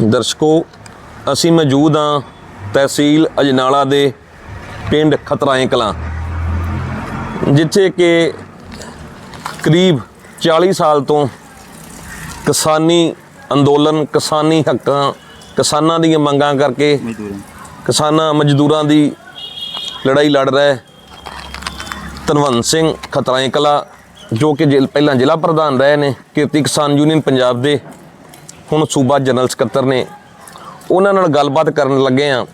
ਦਰਸ਼ਕੋ, ਅਸੀਂ ਮੌਜੂਦ ਹਾਂ ਤਹਿਸੀਲ ਅਜਨਾਲਾ ਦੇ ਪਿੰਡ ਖਤਰਾਏ ਕਲਾਂ, ਜਿੱਥੇ ਕਿ ਕਰੀਬ 40 ਸਾਲ ਤੋਂ ਕਿਸਾਨੀ ਅੰਦੋਲਨ, ਕਿਸਾਨੀ ਹੱਕਾਂ, ਕਿਸਾਨਾਂ ਦੀਆਂ ਮੰਗਾਂ ਕਰਕੇ ਕਿਸਾਨਾਂ ਮਜ਼ਦੂਰਾਂ ਦੀ ਲੜਾਈ ਲੜ ਰਿਹਾ ਹੈ। ਸਿੰਘ ਖਤਰਾਏ ਕਲਾ, ਜੋ ਕਿ ਜ਼ਿਲ- ਪਹਿਲਾਂ ਜ਼ਿਲ੍ਹਾ ਪ੍ਰਧਾਨ ਰਹੇ ਨੇ, ਕਿਰਤੀ ਕਿਸਾਨ ਯੂਨੀਅਨ ਪੰਜਾਬ ਦੇ ਹੁਣ ਸੂਬਾ ਜਨਰਲ ਸਕੱਤਰ ਨੇ ਉਹਨਾਂ ਨਾਲ ਗੱਲਬਾਤ ਕਰਨ ਲੱਗੇ ਆ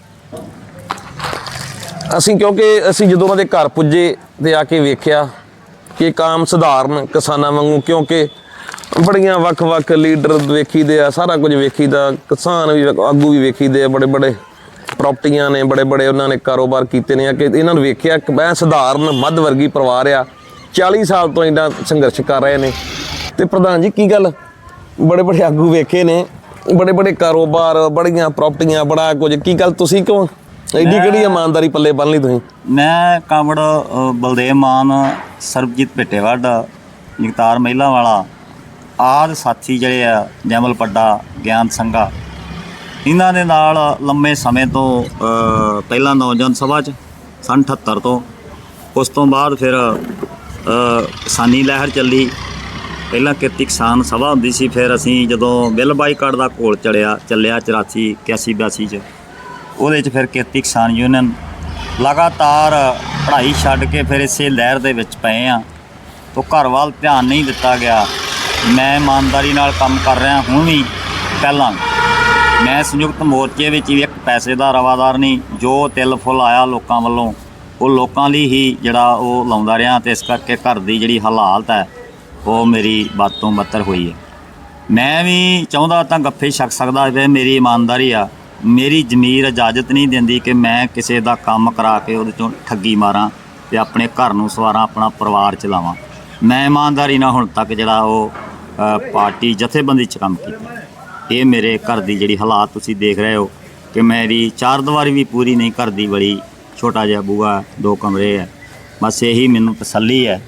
ਅਸੀਂ ਕਿਉਂਕਿ ਅਸੀਂ ਜਦੋਂ ਉਹਨਾਂ ਦੇ ਘਰ ਪੁੱਜੇ ਤੇ ਆ ਕੇ ਵੇਖਿਆ ਕਿ ਕਾਮ ਸਧਾਰਨ ਕਿਸਾਨਾਂ ਵਾਂਗੂ, ਕਿਉਂਕਿ ਬੜੀਆਂ ਵੱਖ-ਵੱਖ ਲੀਡਰ ਵੇਖੀਦੇ ਆ, ਸਾਰਾ ਕੁਝ ਵੇਖੀਦਾ, ਕਿਸਾਨ ਵੀ ਆਗੂ ਵੀ ਵੇਖੀਦੇ ਆ, ਬੜੇ ਬੜੇ ਪ੍ਰਾਪਰਟੀਆਂ ਨੇ, ਬੜੇ ਬੜੇ ਉਹਨਾਂ ਨੇ ਕਾਰੋਬਾਰ ਕੀਤੇ ਨੇ, ਆ ਕਿ ਇਹਨਾਂ ਨੂੰ ਵੇਖਿਆ ਕਿ ਮੈਂ ਸਧਾਰਨ ਮੱਧ ਵਰਗੀ ਪਰਿਵਾਰ ਆ 40 ਸਾਲ ਤੋਂ ਇਹਨਾਂ ਸੰਘਰਸ਼ ਕਰ ਰਹੇ ਨੇ। ਤੇ ਪ੍ਰਧਾਨ ਜੀ, ਕੀ ਗੱਲ? ਬੜੇ ਬੜੇ ਆਗੂ ਵੇਖੇ ਨੇ ਬੜੇ ਬੜੇ ਕਾਰੋਬਾਰ ਬੜੀਆਂ ਪ੍ਰਾਪਰਟੀਆਂ ਬੜਾ ਕੁਝ। ਕੀ ਗੱਲ ਤੁਸੀਂ ਕਿਉਂ? ਐਡੀ ਕਿਹੜੀ ਇਮਾਨਦਾਰੀ ਪੱਲੇ ਬੰਨ ਲਈ ਤੁਸੀਂ? ਮੈਂ ਕਾਂਵੜ ਬਲਦੇਵ ਮਾਨ ਸਰਬਜੀਤ ਭਿੱਟੇਵੱਡ ਜਗਤਾਰ ਮਹਿਲਾ ਵਾਲਾ ਆਦ ਸਾਥੀ ਜਿਹੜੇ ਆ ਜਮਲ ਪੱਡਾ ਗਿਆਨ ਸੰਘਾ। ਇਹਨਾਂ ਦੇ ਨਾਲ ਲੰਮੇ ਸਮੇਂ ਤੋਂ ਪਹਿਲਾਂ ਨੌਜਵਾਨ ਸਭਾ 'ਚ ਸੰਨ 78 ਤੋਂ ਉਸ ਤੋਂ ਬਾਅਦ ਫਿਰ ਕਿਸਾਨੀ ਲਹਿਰ ਚੱਲੀ। ਪਹਿਲਾਂ ਕਿਰਤੀ ਕਿਸਾਨ ਸਭਾ ਹੁੰਦੀ ਸੀ, ਫਿਰ ਅਸੀਂ ਜਦੋਂ ਬਿੱਲ ਬਾਈਕਾਟ ਦਾ ਘੋਲ ਚੜਿਆ, ਚੱਲਿਆ 84 81 82 'ਚ, ਉਹਦੇ 'ਚ ਫਿਰ ਕਿਰਤੀ ਕਿਸਾਨ ਯੂਨੀਅਨ। ਲਗਾਤਾਰ ਪੜ੍ਹਾਈ ਛੱਡ ਕੇ ਫਿਰ ਇਸੇ ਲਹਿਰ ਦੇ ਵਿੱਚ ਪਏ ਆ। ਤੋਂ ਘਰ ਵੱਲ ਧਿਆਨ ਨਹੀਂ ਦਿੱਤਾ ਗਿਆ। ਮੈਂ ਇਮਾਨਦਾਰੀ ਨਾਲ ਕੰਮ ਕਰ ਰਿਹਾ, ਹੁਣ ਵੀ ਪਹਿਲਾਂ। ਮੈਂ ਸੰਯੁਕਤ ਮੋਰਚੇ ਵਿੱਚ ਵੀ ਇੱਕ ਪੈਸੇ ਦਾ ਰਵਾਦਾਰ ਨਹੀਂ, ਜੋ ਤਿਲ ਫੁੱਲ ਆਇਆ ਲੋਕਾਂ ਵੱਲੋਂ, ਉਹ ਲੋਕਾਂ ਲਈ ਹੀ ਜਿਹੜਾ ਉਹ ਲਾਉਂਦਾ ਰਿਹਾ ਤੇ ਇਸ ਕਰਕੇ ਘਰ ਦੀ ਜਿਹੜੀ ਹਾਲਾਤ ਹੈ ਉਹ ਮੇਰੀ ਵੱਧ ਤੋਂ ਬੱਤਰ ਹੋਈ ਹੈ। ਮੈਂ ਵੀ ਚਾਹੁੰਦਾ ਤਾਂ ਗੱਫੇ ਛਕ ਸਕਦਾ ਵੇ ਮੇਰੀ ਇਮਾਨਦਾਰੀ ਆ। ਮੇਰੀ ਜ਼ਮੀਰ ਇਜਾਜ਼ਤ ਨਹੀਂ ਦਿੰਦੀ ਕਿ ਮੈਂ ਕਿਸੇ ਦਾ ਕੰਮ ਕਰਾ ਕੇ ਉਹਦੇ ਚੋਂ ਠੱਗੀ ਮਾਰਾਂ ਤੇ ਆਪਣੇ ਘਰ ਨੂੰ ਸਵਾਰਾਂ ਆਪਣਾ ਪਰਿਵਾਰ ਚਲਾਵਾਂ। ਮੈਂ ਇਮਾਨਦਾਰੀ ਨਾਲ ਹੁਣ ਤੱਕ ਜਿਹੜਾ ਉਹ ਪਾਰਟੀ ਜਥੇਬੰਦੀ 'ਚ ਕੰਮ ਕੀਤਾ। ਇਹ ਮੇਰੇ ਘਰ ਦੀ ਜਿਹੜੀ ਹਾਲਾਤ ਤੁਸੀਂ ਦੇਖ ਰਹੇ ਹੋ ਕਿ ਮੇਰੀ ਚਾਰ ਦੀਵਾਰੀ ਵੀ ਪੂਰੀ ਨਹੀਂ ਘਰ ਦੀ, ਬੜੀ ਛੋਟਾ ਜਿਹਾ ਬੂਆ ਦੋ ਕਮਰੇ ਹੈ। ਬਸ ਇਹੀ ਮੈਨੂੰ ਤਸੱਲੀ ਹੈ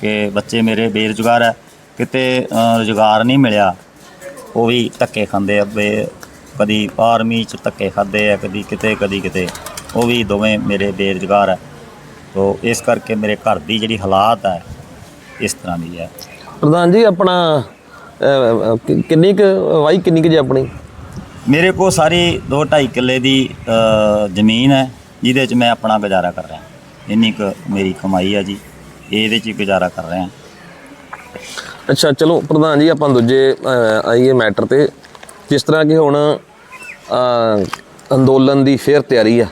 ਕਿ ਬੱਚੇ ਮੇਰੇ ਬੇਰੁਜ਼ਗਾਰ ਹੈ ਕਿਤੇ ਰੁਜ਼ਗਾਰ ਨਹੀਂ ਮਿਲਿਆ। ਉਹ ਵੀ ਧੱਕੇ ਖਾਂਦੇ ਆ ਬੇ ਕਦੀ ਆਰਮੀ ਚ ਧੱਕੇ ਖਾਂਦੇ ਆ ਕਦੀ ਕਿਤੇ ਕਦੀ ਕਿਤੇ। ਉਹ ਵੀ ਦੋਵੇਂ ਮੇਰੇ ਬੇਰੁਜ਼ਗਾਰ ਹੈ। ਤੋ ਇਸ ਕਰਕੇ ਮੇਰੇ ਘਰ ਦੀ ਜਿਹੜੀ ਹਾਲਾਤ ਹੈ ਇਸ ਤਰ੍ਹਾਂ ਦੀ ਹੈ। ਪ੍ਰਧਾਨ ਜੀ ਆਪਣਾ ਕਿੰਨੀ ਕੁ ਵਾਈ ਕਿੰਨੀ ਕੁ ਜੀ ਆਪਣੀ? ਮੇਰੇ ਕੋਲ ਸਾਰੀ 2 2.5 ਕਿੱਲੇ ਦੀ ਜ਼ਮੀਨ ਹੈ ਜਿਹਦੇ 'ਚ ਮੈਂ ਆਪਣਾ ਗੁਜ਼ਾਰਾ ਕਰ ਰਿਹਾ। ਇੰਨੀ ਕੁ ਮੇਰੀ ਕਮਾਈ ਹੈ ਜੀ। ਇਹਦੇ 'ਚ ਹੀ ਗੁਜ਼ਾਰਾ ਕਰ ਰਿਹਾ ਅੱਛਾ ਚਲੋ ਪ੍ਰਧਾਨ ਜੀ ਆਪਾਂ ਦੂਜੇ ਅਹ, ਆਈਏ ਮੈਟਰ ਤੇ। ਜਿਸ ਤਰ੍ਹਾਂ ਕਿ ਹੁਣ ਅਹ, ਅੰਦੋਲਨ ਦੀ ਫੇਰ ਤਿਆਰੀ ਆ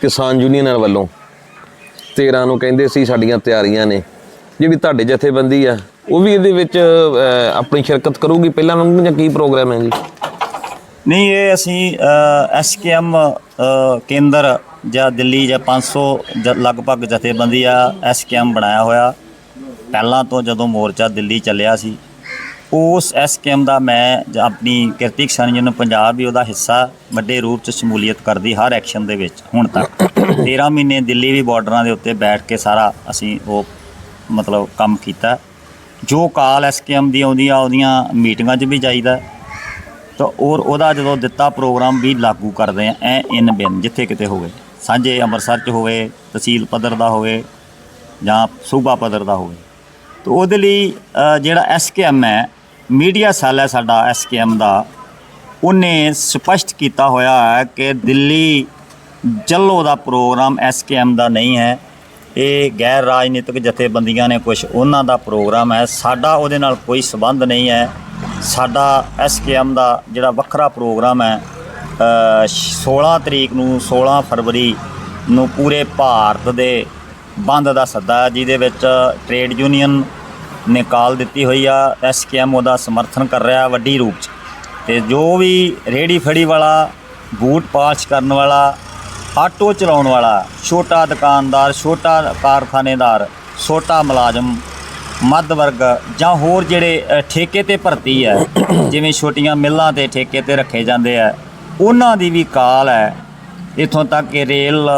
ਕਿਸਾਨ ਯੂਨੀਅਨ ਵੱਲੋਂ? 13 ਨੂੰ ਕਹਿੰਦੇ ਸੀ ਸਾਡੀਆਂ ਤਿਆਰੀਆਂ ਨੇ। ਜਿਹੜੀ ਤੁਹਾਡੇ ਜਥੇਬੰਦੀ ਆ ਉਹ ਵੀ ਇਹਦੇ ਵਿੱਚ ਅਹ, ਆਪਣੀ ਸ਼ਿਰਕਤ ਕਰੂਗੀ? ਪਹਿਲਾਂ ਵਾਂਗੂ ਜਾਂ ਕੀ ਪ੍ਰੋਗਰਾਮ ਹੈ ਜੀ? ਨਹੀਂ ਇਹ ਅਸੀਂ ਐਸਕੇਐਮ ਕੇਂਦਰ ਜਾਂ ਦਿੱਲੀ ਜਾਂ 500 ਜ- ਲਗਭਗ ਜਥੇਬੰਦੀ ਆ ਐਸਕੇਐਮ ਬਣਾਇਆ ਹੋਇਆ। ਪਹਿਲਾਂ ਤੋਂ ਜਦੋਂ ਮੋਰਚਾ ਦਿੱਲੀ ਚੱਲਿਆ ਸੀ, ਉਸ ਐਸਕੇਐਮ ਦਾ ਮੈਂ ਜਾਂ, ਆਪਣੀ ਕਿਰਤੀ ਕਿਸਾਨ ਯੂਨੀਅਨ ਪੰਜਾਬ ਵੀ ਉਹਦਾ ਹਿੱਸਾ ਵੱਡੇ ਰੂਪ ਚ ਸ਼ਮੂਲੀਅਤ ਕਰਦੀ ਹਰ ਐਕਸ਼ਨ ਦੇ ਵਿੱਚ, ਹੁਣ ਤੱਕ। 13 ਮਹੀਨੇ ਦਿੱਲੀ ਵੀ ਬਾਰਡਰਾਂ ਦੇ ਉੱਤੇ ਬੈਠ ਕੇ ਸਾਰਾ ਅਸੀਂ ਉਹ ਮਤਲਬ ਕੰਮ ਕੀਤਾ। ਜੋ ਕਾਲ ਐਸਕੇਐਮ ਦੀ ਆਉਂਦੀ ਆ ਉਹਦੀਆਂ ਮੀਟਿੰਗਾਂ 'ਚ ਵੀ ਜਾਈਦਾ। ਤਾਂ ਔਰ ਉਹਦਾ ਜਦੋਂ ਦਿੱਤਾ ਪ੍ਰੋਗਰਾਮ ਵੀ ਲਾਗੂ ਕਰਦੇ ਆ, ਐ ਇਨ ਬਿਨ ਜਿੱਥੇ ਕਿਤੇ ਹੋਵੇ। ਸਾਂਝੇ ਅੰਮ੍ਰਿਤਸਰ 'ਚ ਹੋਵੇ ਤਹਿਸੀਲ ਪੱਧਰ ਦਾ ਹੋਵੇ ਜਾਂ ਸੂਬਾ ਪੱਧਰ ਦਾ ਹੋਵੇ। ਤਾਂ ਉਹਦੇ ਲਈ ਅ, ਜਿਹੜਾ ਐਸਕੇਐਮ ਹੈ ਮੀਡੀਆ ਸੈੱਲ ਹੈ ਸਾਡਾ ਐਸਕੇਐਮ ਦਾ ਉਹਨੇ ਸਪਸ਼ਟ ਕੀਤਾ ਹੋਇਆ ਹੈ ਕਿ ਦਿੱਲੀ ਜੱਲੋ ਦਾ ਪ੍ਰੋਗਰਾਮ ਐਸਕੇਐਮ ਦਾ ਨਹੀਂ ਹੈ। ਇਹ ਗੈਰ ਰਾਜਨੀਤਿਕ ਜਥੇਬੰਦੀਆਂ ਨੇ ਕੁਝ ਉਹਨਾਂ ਦਾ ਪ੍ਰੋਗਰਾਮ ਹੈ। ਸਾਡਾ ਉਹਦੇ ਨਾਲ ਕੋਈ ਸਬੰਧ ਨਹੀਂ ਹੈ। ਸਾਡਾ ਐਸਕੇਐਮ ਦਾ ਜਿਹੜਾ ਵੱਖਰਾ ਪ੍ਰੋਗਰਾਮ ਹੈ 16 ਤਰੀਕ ਨੂੰ 16 ਫਰਵਰੀ ਨੂੰ ਪੂਰੇ ਭਾਰਤ ਦੇ ਬੰਦ ਦਾ ਸੱਦਾ ਹੈ, ਜਿਹਦੇ ਵਿੱਚ ਟ੍ਰੇਡ ਯੂਨੀਅਨ ਨੇ ਕਾਲ ਦਿੱਤੀ ਹੋਈ ਆ ਐਸਕੇਐਮ ਉਹਦਾ ਸਮਰਥਨ ਕਰ ਰਿਹਾ ਵੱਡੀ ਰੂਪ 'ਚ। ਤੇ ਜੋ ਵੀ ਰੇੜੀ ਫੜੀ ਵਾਲਾ ਬੂਟ ਪਾਲਸ਼ ਕਰਨ ਵਾਲਾ ਆਟੋ ਚਲਾਉਣ ਵਾਲਾ ਛੋਟਾ ਦੁਕਾਨਦਾਰ ਛੋਟਾ ਕਾਰਖਾਨੇਦਾਰ ਛੋਟਾ ਮੁਲਾਜ਼ਮ ਮੱਧ ਵਰਗ ਜਾਂ ਹੋਰ ਜਿਹੜੇ ਠੇਕੇ ਤੇ ਭਰਤੀ ਹੈ ਜਿਵੇਂ ਛੋਟੀਆਂ ਮਿੱਲਾਂ ਤੇ ਠੇਕੇ ਤੇ ਰੱਖੇ ਜਾਂਦੇ ਆ ਉਹਨਾਂ ਦੀ ਵੀ ਕਾਲ ਹੈ। ਇਥੋਂ ਤੱਕ ਕਿ ਰੇਲ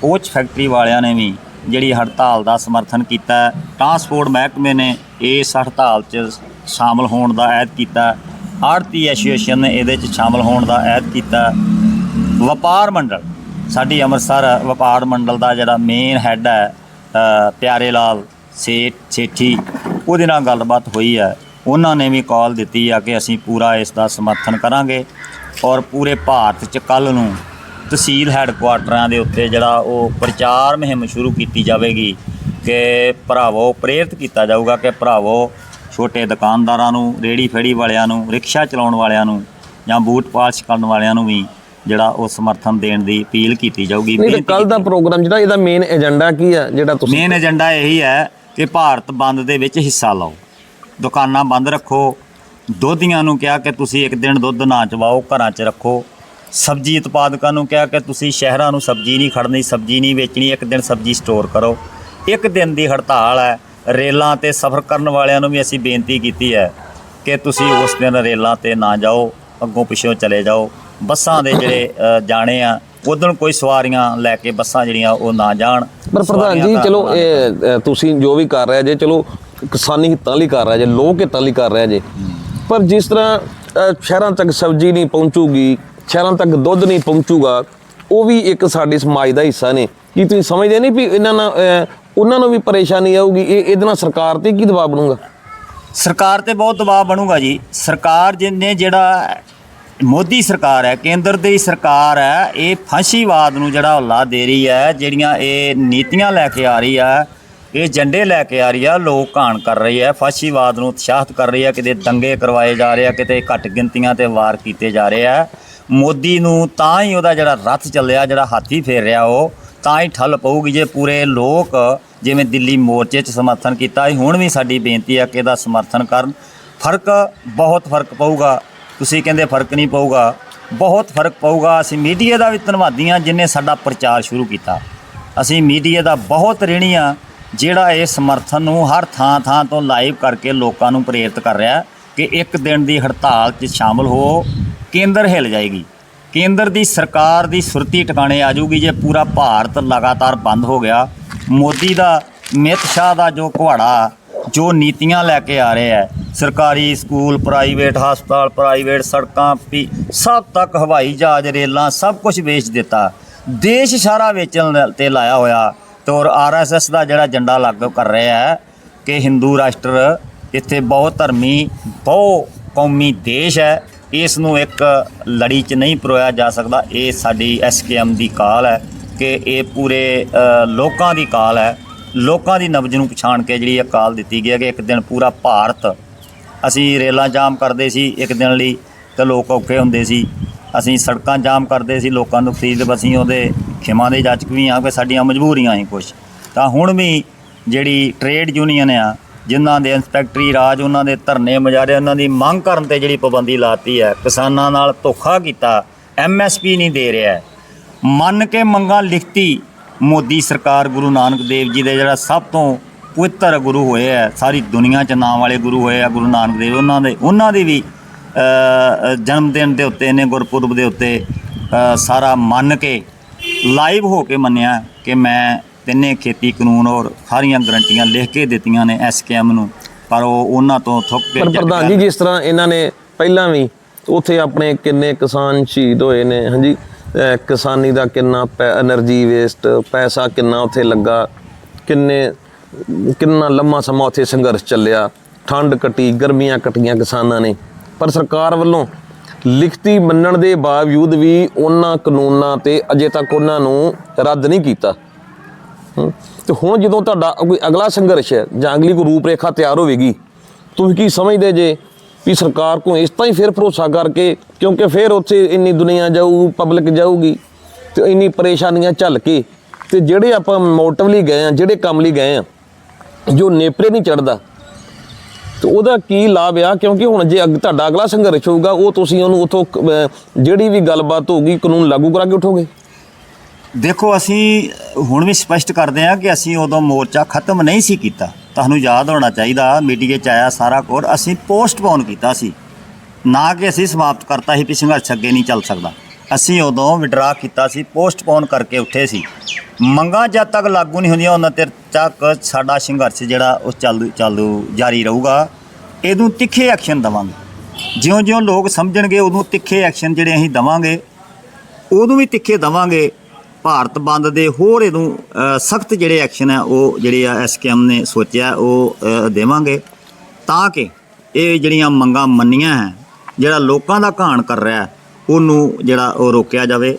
ਕੋਚ ਫੈਕਟਰੀ ਵਾਲਿਆਂ ਨੇ ਵੀ ਜਿਹੜੀ ਹੜਤਾਲ ਦਾ ਸਮਰਥਨ ਕੀਤਾ ਟਰਾਂਸਪੋਰਟ ਮਹਿਕਮੇ ਨੇ ਇਸ ਹੜਤਾਲ 'ਚ ਸ਼ਾਮਲ ਹੋਣ ਦਾ ਐਲਾਨ ਕੀਤਾ ਆੜਤੀ ਐਸੋਸੀਏਸ਼ਨ ਨੇ ਇਹਦੇ 'ਚ ਸ਼ਾਮਲ ਹੋਣ ਦਾ ਐਲਾਨ ਕੀਤਾ ਵਪਾਰ ਮੰਡਲ, ਸਾਡੀ ਅੰਮ੍ਰਿਤਸਰ ਵਪਾਰ ਮੰਡਲ ਦਾ ਜਿਹੜਾ ਮੇਨ ਹੈੱਡ ਹੈ ਪਿਆਰੇ ਲਾਲ ਸੇਠ, ਸੇਠੀ, ਉਹਦੇ ਨਾਲ ਗੱਲਬਾਤ ਹੋਈ ਹੈ। ਉਹਨਾਂ ਨੇ ਵੀ ਕਾਲ ਦਿੱਤੀ ਆ ਕਿ ਅਸੀਂ ਪੂਰਾ ਇਸ ਦਾ ਸਮਰਥਨ ਕਰਾਂਗੇ। ਔਰ ਪੂਰੇ ਭਾਰਤ 'ਚ ਕੱਲ ਨੂੰ ਤਹਿਸੀਲ ਹੈੱਡਕੁਆਟਰਾਂ ਦੇ ਉੱਤੇ ਜਿਹੜਾ ਉਹ ਪ੍ਰਚਾਰ ਮੁਹਿੰਮ ਸ਼ੁਰੂ ਕੀਤੀ ਜਾਵੇਗੀ ਕਿ ਭਰਾਵੋ ਪ੍ਰੇਰਿਤ ਕੀਤਾ ਜਾਊਗਾ ਕਿ ਭਰਾਵੋ ਛੋਟੇ ਦੁਕਾਨਦਾਰਾਂ ਨੂੰ ਰੇੜੀ ਫੇੜੀ ਵਾਲਿਆਂ ਨੂੰ ਰਿਕਸ਼ਾ ਚਲਾਉਣ ਵਾਲਿਆਂ ਨੂੰ ਜਾਂ ਬੂਟ ਪਾਲਿਸ਼ ਕਰਨ ਵਾਲਿਆਂ ਨੂੰ ਵੀ ਜਿਹੜਾ ਉਹ ਸਮਰਥਨ ਦੇਣ ਦੀ ਅਪੀਲ ਕੀਤੀ ਜਾਊਗੀ। ਕੱਲ ਦਾ ਪ੍ਰੋਗਰਾਮ ਜਿਹੜਾ ਇਹਦਾ ਮੇਨ ਏਜੰਡਾ ਕੀ ਆ ਜਿਹੜਾ ਤੁਸੀਂ ਮੇਨ ਏਜੰਡਾ ਇਹੀ ਹੈ ਕਿ ਭਾਰਤ ਬੰਦ ਦੇ ਵਿੱਚ ਹਿੱਸਾ ਲਓ। ਦੁਕਾਨਾਂ ਬੰਦ ਰੱਖੋ ਦੁੱਧੀਆਂ ਨੂੰ ਕਿਹਾ ਕਿ ਤੁਸੀਂ ਇੱਕ ਦਿਨ ਦੁੱਧ ਨਾ ਚਵਾਓ ਘਰਾਂ 'ਚ ਰੱਖੋ। ਸਬਜ਼ੀ ਉਤਪਾਦਕਾਂ ਨੂੰ ਕਿਹਾ ਕਿ ਤੁਸੀਂ ਸ਼ਹਿਰਾਂ ਨੂੰ ਸਬਜ਼ੀ ਨਹੀਂ ਖੜਨੀ ਸਬਜ਼ੀ ਨਹੀਂ ਵੇਚਣੀ ਇੱਕ ਦਿਨ ਸਬਜ਼ੀ ਸਟੋਰ ਕਰੋ। ਇੱਕ ਦਿਨ ਦੀ ਹੜਤਾਲ ਹੈ। ਰੇਲਾਂ ਤੇ ਸਫ਼ਰ ਕਰਨ ਵਾਲਿਆਂ ਨੂੰ ਵੀ ਅਸੀਂ ਬੇਨਤੀ ਕੀਤੀ ਹੈ ਕਿ ਤੁਸੀਂ ਉਸ ਦਿਨ ਰੇਲਾਂ ਤੇ ਨਾ ਜਾਓ ਅੱਗੋਂ ਪਿੱਛੋਂ ਚਲੇ ਜਾਓ। ਬੱਸਾਂ ਦੇ ਜਿਹੜੇ ਜਾਣੇ ਆ ਉਦੋਂ ਕੋਈ ਸਵਾਰੀਆਂ ਲੈ ਕੇ ਬੱਸਾਂ ਜਿਹੜੀਆਂ ਉਹ ਨਾ ਜਾਣ। ਪਰ ਪ੍ਰਧਾਨ ਜੀ ਚਲੋ ਇਹ ਤੁਸੀਂ ਜੋ ਵੀ ਕਰ ਰਹੇ ਜੇ ਚਲੋ ਕਿਸਾਨੀ ਹਿੱਤਾਂ ਲਈ ਕਰ ਰਹੇ ਜੇ ਲੋਕ ਹਿੱਤਾਂ ਲਈ ਕਰ ਰਹੇ ਜੇ। ਪਰ ਜਿਸ ਤਰ੍ਹਾਂ ਸ਼ਹਿਰਾਂ ਤੱਕ ਸਬਜ਼ੀ ਨਹੀਂ ਪਹੁੰਚੂਗੀ, ਸ਼ਹਿਰਾਂ ਤੱਕ ਦੁੱਧ ਨਹੀਂ ਪਹੁੰਚੂਗਾ, ਉਹ ਵੀ ਇੱਕ ਸਾਡੇ ਸਮਾਜ ਦਾ ਹਿੱਸਾ ਨੇ। ਕੀ ਤੁਸੀਂ ਸਮਝਦੇ ਨਹੀਂ ਵੀ ਇਹਨਾਂ ਨਾਲ ਉਹਨਾਂ ਨੂੰ ਵੀ ਪਰੇਸ਼ਾਨੀ ਆਊਗੀ? ਇਹ ਇਹਦੇ ਨਾਲ ਸਰਕਾਰ ਤੇ ਕੀ ਦਬਾਅ ਬਣੂਗਾ? ਸਰਕਾਰ ਤੇ ਬਹੁਤ ਦਬਾਅ ਬਣੂਗਾ ਜੀ। ਸਰਕਾਰ ਜਿਹਨੇ ਜਿਹੜਾ ਮੋਦੀ ਸਰਕਾਰ ਹੈ, ਕੇਂਦਰ ਦੀ ਸਰਕਾਰ ਹੈ, ਇਹ ਫਾਂਸੀਵਾਦ ਨੂੰ ਜਿਹੜਾ ਹੱਲਾ ਦੇ ਰਹੀ ਹੈ, ਜਿਹੜੀਆਂ ਇਹ ਨੀਤੀਆਂ ਲੈ ਕੇ ਆ ਰਹੀ ਹੈ ਇਹ ਝੰਡੇ ਲੈ ਕੇ ਆ ਰਹੀ ਆ, ਲੋਕ ਘਾਣ ਕਰ ਰਹੀ ਹੈ, ਫਾਸ਼ੀਵਾਦ ਨੂੰ ਉਤਸ਼ਾਹਿਤ ਕਰ ਰਹੀ ਹੈ, ਕਿਤੇ ਦੰਗੇ ਕਰਵਾਏ ਜਾ ਰਹੇ ਆ, ਕਿਤੇ ਘੱਟ ਗਿਣਤੀਆਂ ਤੇ ਵਾਰ ਕੀਤੇ ਜਾ ਰਹੇ ਆ। ਮੋਦੀ ਨੂੰ ਤਾਂ ਹੀ ਉਹਦਾ ਜਿਹੜਾ ਰੱਥ ਚੱਲਿਆ, ਜਿਹੜਾ ਹਾਥੀ ਫੇਰ ਰਿਹਾ ਉਹ, ਤਾਂ ਹੀ ਠੱਲ ਪਊਗੀ ਜੇ ਪੂਰੇ ਲੋਕ ਜਿਵੇਂ ਦਿੱਲੀ ਮੋਰਚੇ 'ਚ ਸਮਰਥਨ ਕੀਤਾ। ਸੀ ਹੁਣ ਵੀ ਸਾਡੀ ਬੇਨਤੀ ਆ ਕਿ ਇਹਦਾ ਸਮਰਥਨ ਕਰਨ। ਫ਼ਰਕ ਬਹੁਤ ਫ਼ਰਕ ਪਊਗਾ। ਤੁਸੀਂ ਕਹਿੰਦੇ ਫ਼ਰਕ ਨਹੀਂ ਪਊਗਾ। ਬਹੁਤ ਫ਼ਰਕ ਪਊਗਾ। ਅਸੀਂ ਮੀਡੀਆ ਦਾ ਵੀ ਧੰਨਵਾਦੀ ਹਾਂ, ਜਿਨੇ ਸਾਡਾ ਪ੍ਰਚਾਰ ਸ਼ੁਰੂ ਕੀਤਾ। ਅਸੀਂ ਮੀਡੀਆ ਦਾ ਬਹੁਤ ਰਹਿਣੀ ਆ ਜਿਹੜਾ ਇਹ ਸਮਰਥਨ ਨੂੰ ਹਰ ਥਾਂ ਥਾਂ ਤੋਂ ਲਾਈਵ ਕਰਕੇ ਲੋਕਾਂ ਨੂੰ ਪ੍ਰੇਰਿਤ ਕਰ ਰਿਹਾ ਕਿ ਇੱਕ ਦਿਨ ਦੀ ਹੜਤਾਲ 'ਚ ਸ਼ਾਮਲ ਹੋ ਕੇਂਦਰ ਹਿੱਲ ਜਾਏਗੀ। ਕੇਂਦਰ ਦੀ ਸਰਕਾਰ ਦੀ ਸੁਰਤੀ ਟਿਕਾਣੇ ਆ ਜਾਊਗੀ ਜੇ ਪੂਰਾ ਭਾਰਤ ਲਗਾਤਾਰ ਬੰਦ ਹੋ ਗਿਆ। ਮੋਦੀ ਦਾ ਮਿਤ ਸ਼ਾਹ ਦਾ ਜੋ ਘੁਆੜਾ ਜੋ ਨੀਤੀਆਂ ਲੈ ਕੇ ਆ ਰਿਹਾ ਹੈ ਸਰਕਾਰੀ ਸਕੂਲ, ਪ੍ਰਾਈਵੇਟ ਹਸਪਤਾਲ, ਪ੍ਰਾਈਵੇਟ ਸੜਕਾਂ, ਵੀ ਸਭ ਤੱਕ ਹਵਾਈ ਜਹਾਜ਼, ਰੇਲਾਂ ਸਭ ਕੁਝ ਵੇਚ ਦਿੱਤਾ। ਦੇਸ਼ ਸਾਰਾ ਵੇਚਣ ਤੇ ਲਾਇਆ ਹੋਇਆ। ਤੇ ਔਰ ਆਰਐਸਐਸ ਦਾ ਜਿਹੜਾ ਝੰਡਾ ਲਾਗੂ ਕਰ ਰਿਹਾ ਹੈ ਕਿ ਹਿੰਦੂ ਰਾਸ਼ਟਰ ਇੱਥੇ ਬਹੁਤ ਧਰਮੀ ਬਹੁ ਕੌਮੀ ਦੇਸ਼ ਹੈ ਇਸ ਨੂੰ ਇੱਕ ਲੜੀ 'ਚ ਨਹੀਂ ਪਰੋਇਆ ਜਾ ਸਕਦਾ। ਇਹ ਸਾਡੀ ਐਸਕੇਐਮ ਦੀ ਕਾਲ ਹੈ ਕਿ ਇਹ ਪੂਰੇ ਲੋਕਾਂ ਦੀ ਕਾਲ ਹੈ। ਲੋਕਾਂ ਦੀ ਨਬਜ ਨੂੰ ਪਛਾਣ ਕੇ ਜਿਹੜੀ ਇਹ ਕਾਲ ਦਿੱਤੀ ਗਈ ਹੈ ਕਿ ਇੱਕ ਦਿਨ ਪੂਰਾ ਭਾਰਤ, ਅਸੀਂ ਰੇਲਾਂ ਜਾਮ ਕਰਦੇ ਸੀ ਇੱਕ ਦਿਨ ਲਈ ਤੇ ਲੋਕ ਔਖੇ ਹੁੰਦੇ ਸੀ। ਅਸੀਂ ਸੜਕਾਂ ਜਾਮ ਕਰਦੇ ਸੀ, ਲੋਕਾਂ ਨੂੰ ਖਰੀਦ ਅਸੀਂ ਉਹਦੇ ਖਿਮਾ ਦੇ ਜਾਚਕ ਵੀ ਆ ਕਿ ਸਾਡੀਆਂ ਮਜਬੂਰੀਆਂ ਹੀ ਕੁਝ ਤਾਂ ਹੁਣ ਵੀ ਜਿਹੜੀ ਟ੍ਰੇਡ ਯੂਨੀਅਨ ਆ, ਜਿਨ੍ਹਾਂ ਦੇ ਇੰਸਪੈਕਟਰੀ ਰਾਜ ਉਹਨਾਂ ਦੇ ਧਰਨੇ ਮੁਜ਼ਾਹਰੇ, ਉਹਨਾਂ ਦੀ ਮੰਗ ਕਰਨ ਤੇ ਜਿਹੜੀ ਪਾਬੰਦੀ ਲਾਤੀ ਹੈ, ਕਿਸਾਨਾਂ ਨਾਲ ਧੋਖਾ ਕੀਤਾ ਐਮਐਸਪੀ ਨਹੀਂ ਦੇ ਰਿਹਾ ਮੰਨ ਕੇ ਮੰਗਾਂ ਲਿਖਤੀ ਮੋਦੀ ਸਰਕਾਰ ਗੁਰੂ ਨਾਨਕ ਦੇਵ ਜੀ ਦੇ ਜਿਹੜਾ ਸਭ ਤੋਂ ਪਵਿੱਤਰ ਗੁਰੂ ਹੋਏ ਆ, ਸਾਰੀ ਦੁਨੀਆ 'ਚ ਨਾਮ ਵਾਲੇ ਗੁਰੂ ਹੋਏ ਆ, ਗੁਰੂ ਨਾਨਕ ਦੇਵ ਉਹਨਾਂ ਦੇ, ਉਹਨਾਂ ਦੀ ਵੀ ਜਨਮ ਦਿਨ ਦੇ ਉੱਤੇ ਨੇ, ਗੁਰਪੁਰਬ ਦੇ ਉੱਤੇ ਸਾਰਾ ਮੰਨ ਕੇ ਲਾਈਵ ਹੋ ਕੇ ਮੰਨਿਆ ਕਿ ਮੈਂ ਤਿੰਨੇ ਖੇਤੀ ਕਾਨੂੰਨ ਔਰ ਸਾਰੀਆਂ ਗਰੰਟੀਆਂ ਲਿਖ ਕੇ ਦਿੱਤੀਆਂ ਨੇ ਐਸਕੇਐਮ ਨੂੰ ਪਰ ਉਹ ਉਹਨਾਂ ਤੋਂ ਥੁੱਕ ਕੇ ਪਰ ਪ੍ਰਧਾਨ ਜੀ ਜਿਸ ਤਰ੍ਹਾਂ ਇਹਨਾਂ ਨੇ ਪਹਿਲਾਂ ਵੀ ਉੱਥੇ ਆਪਣੇ ਕਿੰਨੇ ਕਿਸਾਨ ਸ਼ਹੀਦ ਹੋਏ ਨੇ ਹਾਂਜੀ ਕਿਸਾਨੀ ਦਾ ਕਿੰਨਾ એનર્ਜੀ ਵੇਸਟ ਪੈਸਾ ਕਿੰਨਾ ਉੱਥੇ ਲੱਗਾ ਕਿੰਨੇ ਕਿੰਨਾ ਲੰਮਾ ਸਮਾਂ ਉੱਥੇ ਸੰਘਰਸ਼ ਚੱਲਿਆ ਠੰਡ ਕਟੀ ਗਰਮੀਆਂ ਕਟੀਆਂ ਕਿਸਾਨਾਂ ਨੇ ਪਰ ਸਰਕਾਰ ਵੱਲੋਂ ਲਿਖਤੀ ਮੰਨਣ ਦੇ ਬਾਵਜੂਦ ਵੀ ਉਹਨਾਂ ਕਾਨੂੰਨਾਂ ਤੇ ਅਜੇ ਤੱਕ ਉਹਨਾਂ ਨੂੰ ਰੱਦ ਨਹੀਂ ਕੀਤਾ। ਹਮ, ਤੇ ਹੁਣ ਜਦੋਂ ਤੁਹਾਡਾ ਕੋਈ ਅਗਲਾ ਸੰਘਰਸ਼ ਹੈ ਜਾਂ ਅਗਲੀ ਕੋਈ ਰੂਪਰੇਖਾ ਤਿਆਰ ਹੋਵੇਗੀ ਤੁਸੀਂ ਕੀ ਸਮਝਦੇ ਜੇ ਵੀ ਸਰਕਾਰ ਕੋ ਇਸ ਤਾਂ ਹੀ ਫਿਰ ਭਰੋਸਾ ਕਰਕੇ ਕਿਉਂਕਿ ਫਿਰ ਉੱਥੇ ਇੰਨੀ ਦੁਨੀਆ ਜਾਊ ਪਬਲਿਕ ਜਾਊਗੀ ਤੇ ਇੰਨੀ ਪਰੇਸ਼ਾਨੀਆਂ ਝੱਲ ਕੇ ਤੇ ਜਿਹੜੇ ਆਪਾਂ ਮੋਟਿਵ ਲਈ ਗਏ ਆ ਜਿਹੜੇ ਕੰਮ ਲਈ ਗਏ ਆ ਜੋ ਨੇਪਰੇ ਨਹੀਂ ਚੜਦਾ ਤੇ ਉਹਦਾ ਕੀ ਲਾਭ ਆ? ਕਿਉਂਕਿ ਹੁਣ ਜੇ ਅੱਗ- ਤੁਹਾਡਾ ਅਗਲਾ ਸੰਘਰਸ਼ ਹੋਊਗਾ, ਉਹ ਤੁਸੀਂ ਉਹਨੂੰ ਉਥੋਂ ਜਿਹੜੀ ਵੀ ਗੱਲਬਾਤ ਹੋਊਗੀ, ਕਾਨੂੰਨ ਲਾਗੂ ਕਰਾ ਕੇ ਉਠੋਗੇ? ਦੇਖੋ, ਅਸੀਂ ਹੁਣ ਵੀ ਸਪਸ਼ਟ ਕਰਦੇ ਹਾਂ ਕਿ ਅਸੀਂ ਉਦੋਂ ਮੋਰਚਾ ਖਤਮ ਨਹੀਂ ਸੀ ਕੀਤਾ। ਤੁਹਾਨੂੰ ਯਾਦ ਹੋਣਾ ਚਾਹੀਦਾ ਮੀਡੀਆ 'ਚ ਆਇਆ ਸਾਰਾ ਕੋਡ ਅਸੀਂ ਪੋਸਟਪੋਨ ਕੀਤਾ ਸੀ। ਨਾ ਕਿ ਅਸੀਂ ਸਮਾਪਤ ਕਰਤਾ ਸੀ ਕਿ ਸੰਘਰਸ਼ ਅੱਗੇ ਨਹੀਂ ਚੱਲ ਸਕਦਾ। ਅਸੀਂ ਉਦੋਂ ਵਿਡਰਾ ਕੀਤਾ ਸੀ ਪੋਸਟਪੋਨ ਕਰਕੇ ਉੱਠੇ ਸੀ। ਮੰਗਾਂ ਜਦ ਤੱਕ ਲਾਗੂ ਨਹੀਂ ਹੁੰਦੀਆਂ ਉਹਨਾਂ ਤੇ ਤੱਕ ਸਾਡਾ ਸੰਘਰਸ਼ ਜਿਹੜਾ ਉਹ ਚਾਲੂ ਚਾਲੂ ਜਾਰੀ ਰਹੂਗਾ। ਇਹਨੂੰ ਤਿੱਖੇ ਐਕਸ਼ਨ ਦਵਾਂਗੇ। ਜਿਉਂ-ਜਿਉਂ ਲੋਕ ਸਮਝਣਗੇ ਉਦੋਂ ਤਿੱਖੇ ਐਕਸ਼ਨ ਜਿਹੜੇ ਅਸੀਂ ਦਵਾਂਗੇ ਉਦੋਂ ਵੀ ਤਿੱਖੇ ਦਵਾਂਗੇ। ਭਾਰਤ ਬੰਦ ਦੇ ਹੋਰ ਇਹਨੂੰ ਸਖਤ ਜਿਹੜੇ ਐਕਸ਼ਨ ਹੈ ਉਹ ਜਿਹੜੇ ਆ ਐਸਕੇਐਮ ਨੇ ਸੋਚਿਆ ਉਹ ਦੇਵਾਂਗੇ। ਤਾਂ ਕਿ ਇਹ ਜਿਹੜੀਆਂ ਮੰਗਾਂ ਮੰਨੀਆਂ ਹੈ ਜਿਹੜਾ ਲੋਕਾਂ ਦਾ ਘਾਣ ਕਰ ਰਿਹਾ ਹੈ, ਉਹਨੂੰ ਜਿਹੜਾ ਉਹ ਰੋਕਿਆ ਜਾਵੇ।